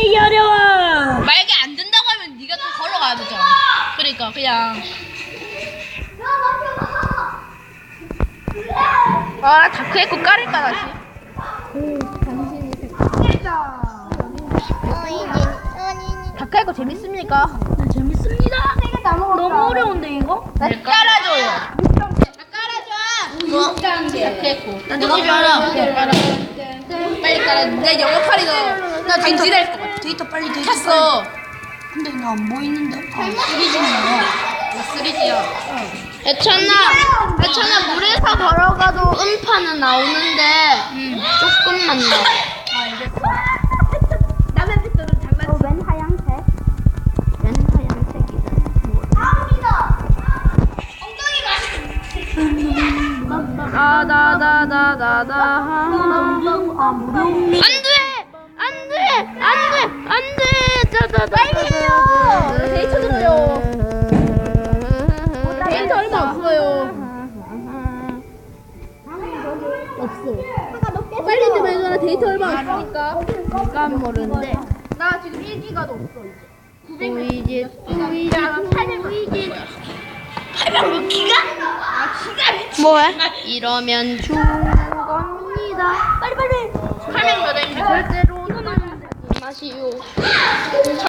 되게 어려워. 만약에 안 된다고 하면 네가 또 걸어가야 되잖아. 그러니까 그냥 아 다크에코 깔을까 다시? 다크에코 재밌습니까? 재밌습니다. 너무 어려운데 이거? 네, 깔아줘요. 깔아줘. 다크에코. 나줄 알아? 빨리 깔아. 내 영어 팔이 너. 나 젠지 될것 같아. 데이터 빨리 데이터. 탔어. 근데 나 안 보이는데. 아, 쓰리지야. 애천아, 애천아 물에서 걸어가도 음파는 나오는데 조금만 나와. 남의 빗도는 장난. 어, 웬 하얀색? 웬 하얀색이다. 다다다다다다. 안돼, 안돼, 빨리요. 데이터 들어요. 데이터 얼마 없어요. 없어. 빨리 좀 해줘라. 데이터 얼마 없으니까. 누가 모르는데. 나 지금 1기가도 없어 이제. 수이지, 수이지, 수이지. 뭐해? 이러면 죽는 겁니다. 빨리 빨리. 800몇 Mb 절대로. 마시오.